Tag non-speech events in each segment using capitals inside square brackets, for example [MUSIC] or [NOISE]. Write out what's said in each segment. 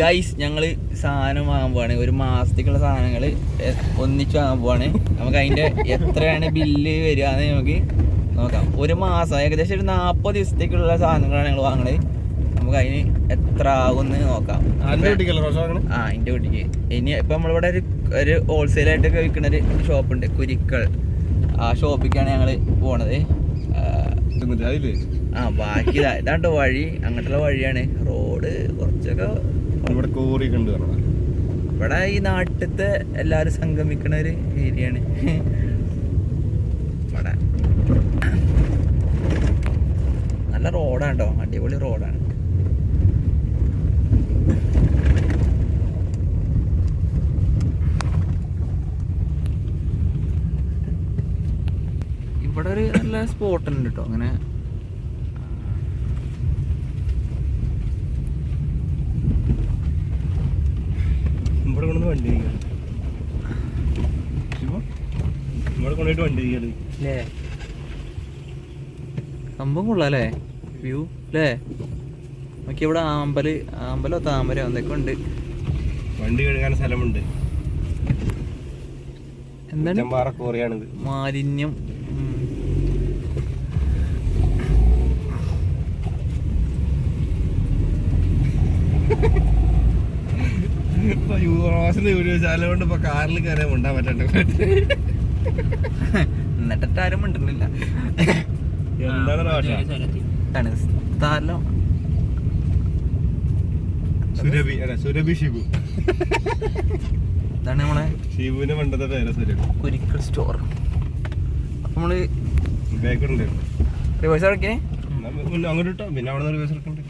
Guys ഞങ്ങൾ സാധനം വാങ്ങാൻ പോവാണ്. ഒരു മാസത്തേക്കുള്ള സാധനങ്ങൾ ഒന്നിച്ച് വാങ്ങാൻ പോവാണ്. നമുക്ക് അതിന്റെ എത്രയാണ് ബില്ല് വരിക എന്ന് നമുക്ക് നോക്കാം. ഒരു മാസം ഏകദേശം ഒരു നാൽപ്പത് ദിവസത്തേക്കുള്ള സാധനങ്ങളാണ് ഞങ്ങൾ വാങ്ങണത്. നമുക്ക് അതിന് എത്ര ആകുമെന്ന് നോക്കാം. ആ എന്റെ വീട്ടിക്ക്. ഇനി ഇപ്പൊ നമ്മളിവിടെ ഒരു ഒരു ഹോൾസെയിൽ ആയിട്ടൊക്കെ വിൽക്കുന്ന ഒരു ഷോപ്പ് ഉണ്ട് കുരിക്കൾ ആ ഷോപ്പിക്കാണ് ഞങ്ങൾ പോണത്. ആ, ബാക്കി ഇതാ. ഇതാണ്ട് വഴി അങ്ങോട്ടുള്ള വഴിയാണ്. റോഡ് കുറച്ചൊക്കെ ഇവിടെ കോറി കണ്ടു പറഞ്ഞ? ഇവിടെ ഈ നാട്ടിലത്തെ എല്ലാരും സംഗമിക്കുന്ന ഒരു ഏരിയയാണ്. ഇവിടെ. നല്ല റോഡാണ്? കേട്ടോ അടിപൊളി റോഡാണ്. ഇവിടെ ഒരു നല്ല സ്പോട്ട് ഉണ്ട് കേട്ടോ അങ്ങനെ ഇവിടെ കൊണ്ടുവന്ന് വണ്ടി ഇരിക്കുകയാണ്. ഇവിടെ കൊണ്ടുപോയിട്ട് വണ്ടി ഇരിക്കുകയാണ്. അല്ലേ സംഭവം കൊള്ളാല്ലേ വ്യൂ അല്ലേ നോക്കി ഇവിടെ ആമ്പൽ ആമ്പലോ താമരോ എന്തൊക്കെ ഉണ്ട്. വണ്ടി കഴുകാൻ സ്ഥലമുണ്ട്. എന്താണ്? മാലിന്യം കോറിയാണിത് മാലിന്യം. ഉം. [LAUGHS] ഇപ്പൊ വീഡിയോ ചാനൽ കൊണ്ട് ഇപ്പൊ കാറിൽ കയറി ഉണ്ടാൻ പറ്റണ്ട എന്നിട്ട് ആരും മിണ്ടുന്നില്ല. എന്താണ് ആണ് സ്ഥലം സുരഭി അല്ല സുരഭി ഷിബു. ഇതാണ് നമ്മളെ ഷിബുവിന്റെ പണ്ടത്തെ പേര് സുരഭി. കുരിക്കൽ സ്റ്റോർ നമ്മൾ ബാക്കുണ്ട് റിവേഴ്സ് ഇറക്കിയേ അങ്ങോട്ട് ഇട്ടോ. പിന്നെ അവിടെ നിന്ന് റിവേഴ്സ് എടുക്കണ്ടേ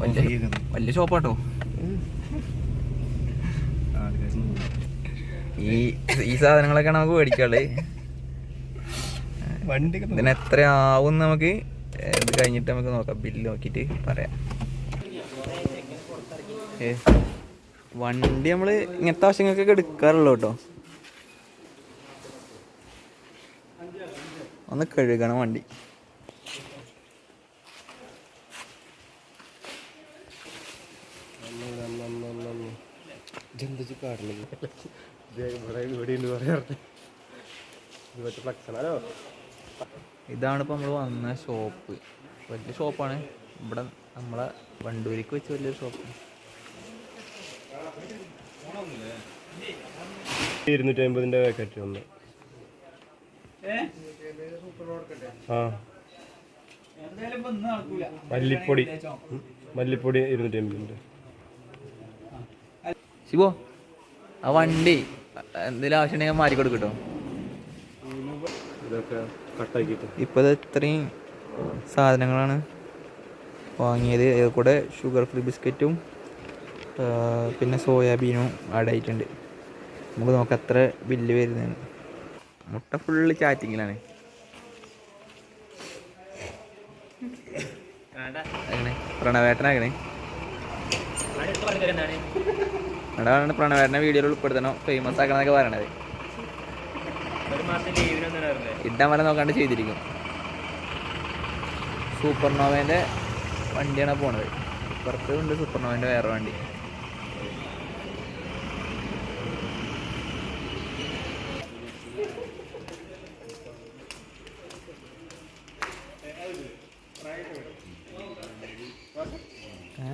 വലിയ ഷോപ്പാട്ടോ ഈ ഈ സാധനങ്ങളൊക്കെ നമുക്ക് മേടിക്കാൾ വണ്ടി ഇതിന് എത്ര ആവും നമുക്ക് ഇത് കഴിഞ്ഞിട്ട് നമുക്ക് നോക്കാം. ബില്ല് നോക്കിയിട്ട് പറയാം. വണ്ടി നമ്മൾ ഇങ്ങനത്തെ ആവശ്യങ്ങൾക്കൊക്കെ എടുക്കാറുള്ളൂ കേട്ടോ. ഒന്ന് കഴുകണം വണ്ടി. ജന്തുജി കാട്ടിലേക്ക് ഇവിടെ ഇവിടെ ഉണ്ട് പറയാറുണ്ട് ഇത് മറ്റേ ഫ്ലക്സ് ആണോ. ഇതാണ് ഇപ്പൊ നമ്മൾ വന്ന ഷോപ്പ്. വലിയ ഷോപ്പാണ്. ഇവിടെ നമ്മളെ വണ്ടൂരിക്ക് വെച്ച് വലിയൊരു ഷോപ്പ്. ഇരുന്നൂറ്റി അമ്പതിന്റെ പാക്കറ്റ് ഒന്ന് ആ. മല്ലിപ്പൊടി. മല്ലിപ്പൊടി ഇരുന്നൂറ്റി അമ്പതിന്റെ ശിവോ? ആ വണ്ടി. എന്തെങ്കിലും ആവശ്യമുണ്ടെങ്കിൽ മാറ്റി കൊടുക്കട്ടോ ഇപ്പോൾ ഇത് ഇത്രയും സാധനങ്ങളാണ് വാങ്ങിയത്. ഇതിൽ കൂടെ ഷുഗർ ഫ്രീ ബിസ്ക്കറ്റും പിന്നെ സോയാബീനും ആഡ് ആയിട്ടുണ്ട്. നമുക്ക് നോക്കാം എത്ര ബില്ല് വരുന്നതാണ് മുട്ട ഫുള്ള് ചാറ്റിങ്ങിലാണ് അങ്ങനെ പ്രണവേട്ടനാകണേ അതാണ് പ്രണവേട്ടനെ വീഡിയോയിൽ ഉൾപ്പെടുത്തണം. ഫേമസ് ആക്കണമെന്നൊക്കെ പറയണത്. ഇടാൻ വരെ നോക്കാണ്ട് ചെയ്തിരിക്കും. സൂപ്പർ നോവേന്റെ വണ്ടിയാണ് പോണത്. ഇപ്പുറത്ത് ഉണ്ട് സൂപ്പർ നോവേന്റെ വേറെ വണ്ടി ഏ?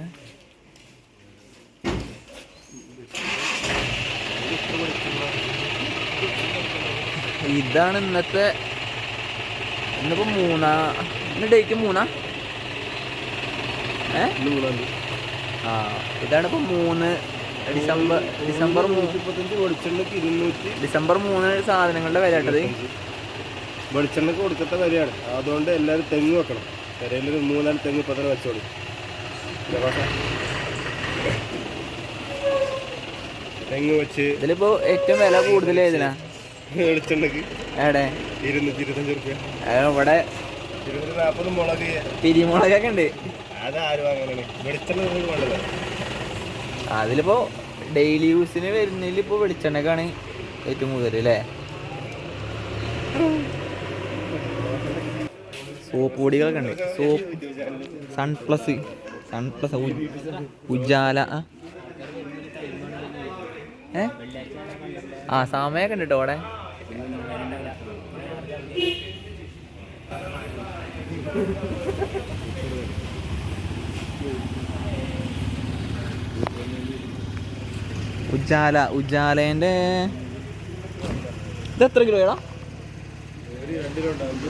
ഇതാണ് ഇന്നത്തെ ഇന്നിപ്പോ മൂന്നാ ഇന്ന് ഡേറ്റ് മൂന്നാ? ഏ? ആ ഇതാണ് ഇപ്പൊ മൂന്ന് ഡിസംബർ ഡിസംബർ ഡിസംബർ മൂന്ന് സാധനങ്ങളുടെ വില കേട്ടത്. വെളിച്ചെണ്ണക്ക് കൊടുക്കത്തെ വരെയാണ് അതുകൊണ്ട് എല്ലാവരും തെങ്ങ് വെക്കണം. കരയിലൊരു മൂന്നാൽ തെങ്ങ് ഇപ്പൊ തന്നെ വെച്ചോളൂ? തെങ്ങ് വെച്ച് ഇതിലിപ്പോ ഏറ്റവും വില കൂടുതൽ ഏതിനാ? എവിടെ? ഇരുന്നൂറ്റി ഇരുപത്തഞ്ച് റുപ്യ ഇവിടെ മുളക്. ഉണ്ട്. അതിലിപ്പോ ഡെയിലി യൂസിന് വരുന്നതിൽ ഇപ്പൊ വെളിച്ചെണ്ണക്കാണ് ഏറ്റവും കൂടുതൽ അല്ലേ? സോപ്പ് പൊടികളൊക്കെ ഉണ്ട്. Soap. Sunplus Sunplus Sunplus. Ujala. ആ? ഏ? ആ സമയമൊക്കെ ഉണ്ട് കേട്ടോ അവിടെ. ഉജാല ഉജാലേന്റെ ഇത് എത്ര കിലോ ഏടാ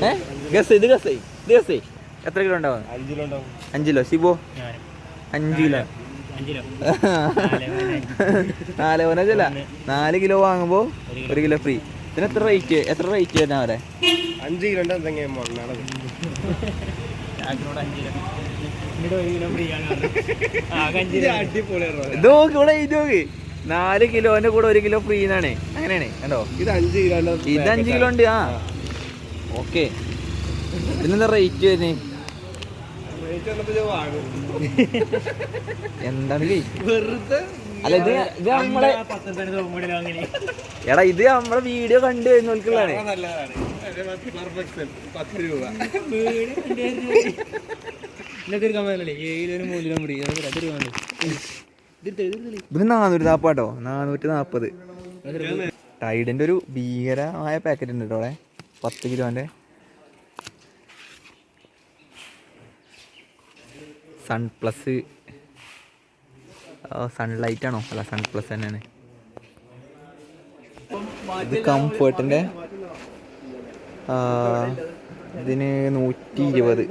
ഏ? ഗസ് ഇത് ഗസ് ഇത് ഗസ് എത്ര കിലോ ഉണ്ടാവും? അഞ്ചിലോ അഞ്ച് കിലോ. ശിബോ? അഞ്ച് കിലോ. [LAUGHS] നാല് പതിനഞ്ചല്ല നാല് കിലോ വാങ്ങുമ്പോൾ ഒരു കിലോ ഫ്രീ ഇതിന് എത്ര റേറ്റ് എത്ര റേറ്റ് വരുന്ന അവരെ? അഞ്ച് കിലോ ഇത് നോക്കി ഇവിടെ ഇത് നോക്ക്. നാല് കിലോന്റെ കൂടെ ഒരു കിലോ ഫ്രീ എന്നാണ് അങ്ങനെയാണ്. കണ്ടോ? ഇത് അഞ്ച് കിലോ ഇത് അഞ്ച് കിലോ ഉണ്ട് ആ. ഓക്കെ ഇതിനെന്താ റേറ്റ് വരുന്നത് എന്താണ് അല്ല ഇത് ഇത് നമ്മളെ എടാ ഇത് നമ്മളെ വീഡിയോ കണ്ടു രൂപ. ഇതിന് നാനൂറ്റി നാപ്പാട്ടോ? നാനൂറ്റി നാപ്പത്. ടൈഡിന്റെ ഒരു ഭീകരമായ പാക്കറ്റ് ഉണ്ട് കേട്ടോ അവിടെ. പത്ത് കിലോന്റെ. സൺ പ്ലസ് സൺലൈറ്റ് ആണോ? അല്ല സൺ പ്ലസ് തന്നെയാണ്. ഇത് കംഫേർട്ടിന്റെ ഇതിന് നൂറ്റി ഇരുപത്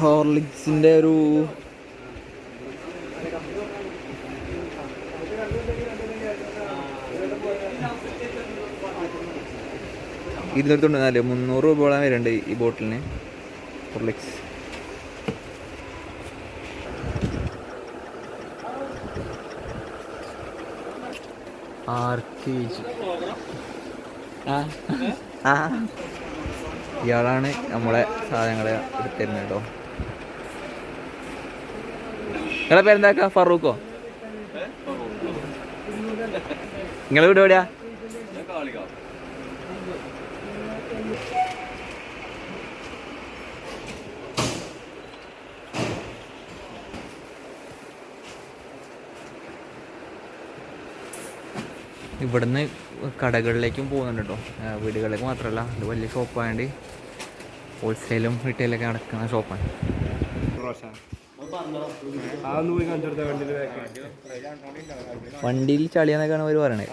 ഹോർലിക്സിന്റെ ഒരു ഇരുന്നൂറ്റി നാല് മുന്നൂറ് രൂപയോളം വരുന്നുണ്ട് ഈ ബോട്ടിലിന്. ഹോർലിക്സ് ഇയാളാണ് നമ്മളെ സാധനങ്ങളെ എടുത്തിരുന്നത് കേട്ടോ. നിങ്ങളെ പേരെന്താക്കാ ഫറൂഖോ? നിങ്ങളെ വീട് എവിടെയാ? ഇവിടുന്ന് കടകളിലേക്കും പോകുന്നുണ്ട് കേട്ടോ വീടുകളിലേക്ക് മാത്രമല്ല ഇത് വലിയ ഷോപ്പായതുകൊണ്ട് ഹോൾസെയിലും റീറ്റെയിലൊക്കെ നടക്കുന്ന ഷോപ്പാണ് വണ്ടിയിൽ ചളിയെന്നൊക്കെയാണ് അവർ പറയണേ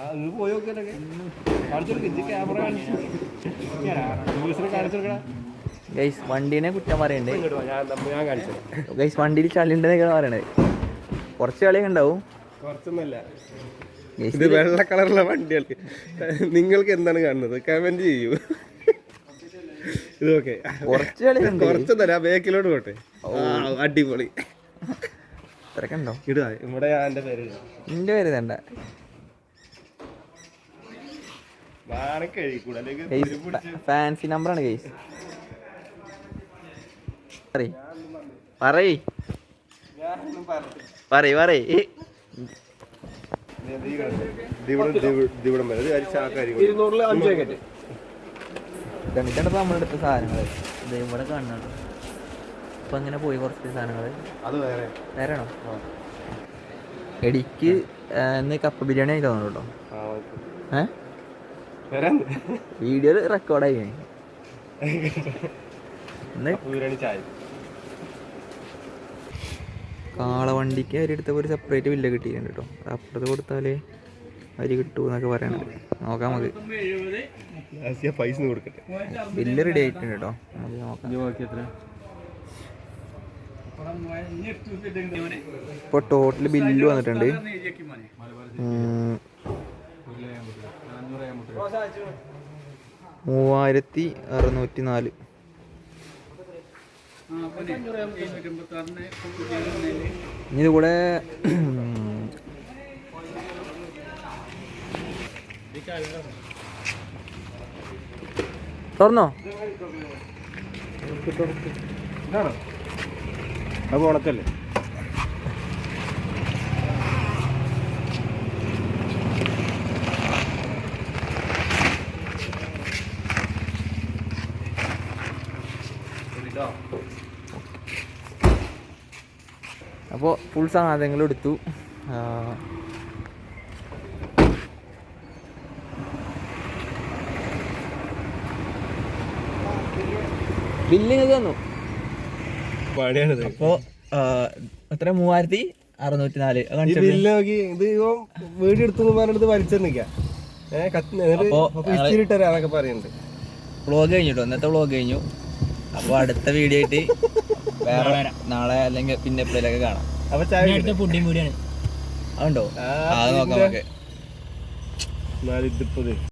ഗൈസ് വണ്ടീനെ കുറ്റം പറയണ്ടേ. ഗൈസ് വണ്ടിയിൽ ചളി ഉണ്ടെന്നൊക്കെയാണ് പറയണത്. കുറച്ച് ചളിയൊക്കെ ഉണ്ടാവും. ഇത് വെള്ള കളറുള്ള വണ്ടിയാണ് നിങ്ങൾക്ക് എന്താണ് കാണുന്നത്? കമന്റ് ചെയ്യൂ. ഇത് ഓക്കെ കുറച്ച് കുറച്ചൊന്നല്ല ബേക്കിലോട്ട് പോട്ടെ. അടിപൊളി. ഇത്രയൊക്കെ ഇടാ ഇടുക ഇവിടെ എന്റെ പേര് എന്റെ പേര് തണ്ട ഫാൻസി നമ്പറാണ് കേസ് പറയ്. പറയ്. പറയ് പറഞ്ഞു അഞ്ച് പാക്കറ്റ് ഇതാണ് ഇപ്പൊ നമ്മളെടുത്ത സാധനങ്ങൾ ഇത് ഇവിടെ കാണുന്നുണ്ട്. ഇപ്പൊ അങ്ങനെ പോയി കുറച്ച് സാധനങ്ങൾ അത് വേറെ. നേരാണോ എടിക്ക് ഇന്ന് കപ്പ ബിരിയാണി ആയി തോന്നുന്നു കേട്ടോ ഏഹ് വീഡിയോ റെക്കോർഡായി ഇന്ന് ബിരിയാണി ചായ. കാളവണ്ടിക്ക് അരി എടുത്തപ്പോൾ ഒരു സെപ്പറേറ്റ് ബില്ല് കിട്ടിയിട്ടുണ്ട് കേട്ടോ. അപ്പുറത്ത് കൊടുത്താലേ അരി കിട്ടൂ എന്നൊക്കെ പറയണത്. നോക്കാം നമുക്ക്. ആസിയ പൈസ കൊടുക്കട്ടെ. ബില്ല് റെഡി ആയിട്ടുണ്ട് കേട്ടോ. നമുക്ക് നോക്കാം. നോക്കി എത്ര? ഇപ്പോൾ ടോട്ടൽ ബില്ല് വന്നിട്ടുണ്ട്. മൂവായിരത്തി അറുന്നൂറ്റി നാല് ഇനി കൂടെ തുറന്നോ അത് ഉണക്കല്ലേ? അപ്പോൾ ഫുൾ സാധനങ്ങൾ എടുത്തു. ബില്ലിങ് തന്നു. പണിയാണിത് അപ്പോൾ എത്ര? മൂവായിരത്തി അറുന്നൂറ്റി നാല് ബില്ല് നോക്കി ഇത് വീട് എടുത്തു ഏഹ് കത്തി എന്നൊക്കെ പറയുന്നുണ്ട്. വ്ളോഗ് കഴിഞ്ഞിട്ടോ? ഇന്നത്തെ വ്ളോഗ് കഴിഞ്ഞു. അപ്പോൾ അടുത്ത വീഡിയോ ആയിട്ട് വേറെ നാളെ അല്ലെങ്കിൽ പിന്നെ എപ്പോഴേലൊക്കെ കാണാം. അപ്പൊ കുടിക്കട്ടെ? ഫുഡിങ് കൂടിയാണ്. അതുണ്ടോ? ആ, അത് നോക്കാം നമുക്ക്.